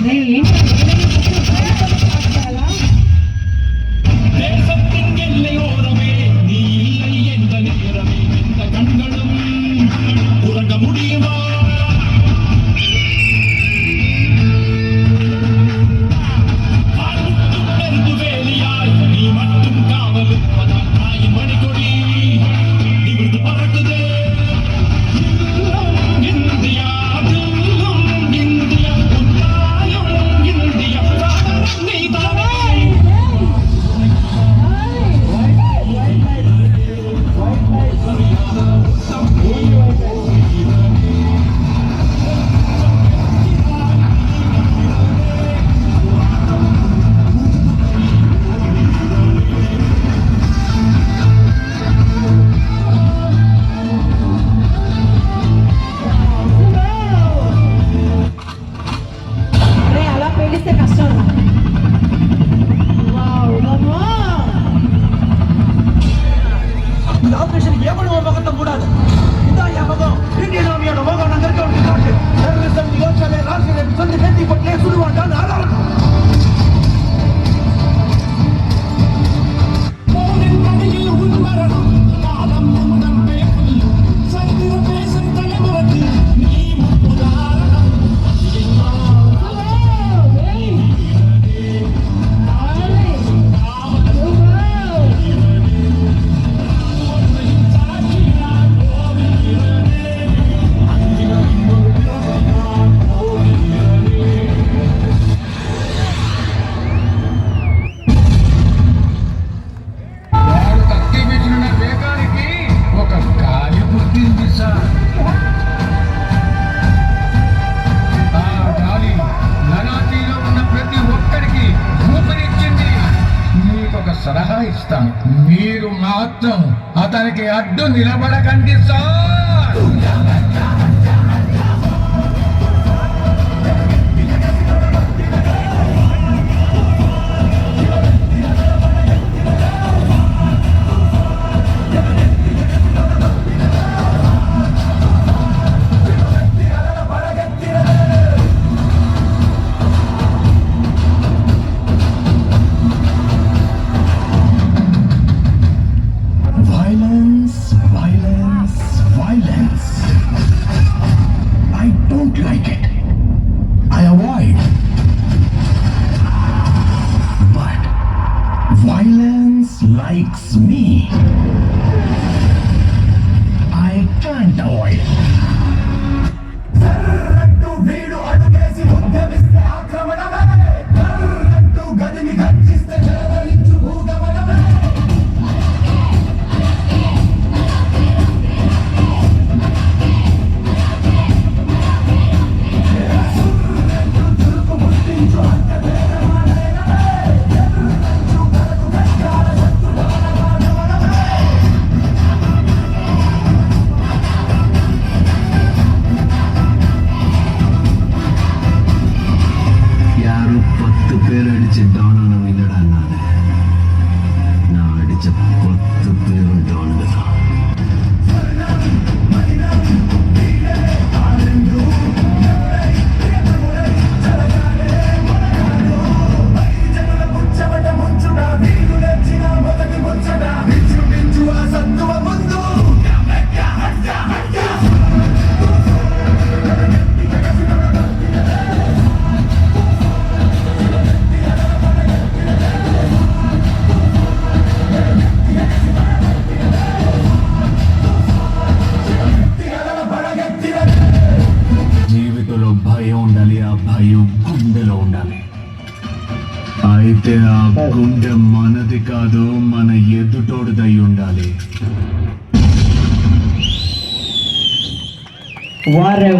nem lembra. సలహా ఇస్తాను. మీరు మాత్రం అతనికి అడ్డు నిలబడకండి సార్! weeks. భయం గుండెలో ఉండాలి. అయితే ఆ గుండె మనది కాదు మన ఎదుటోడిదై ఉండాలి. వారె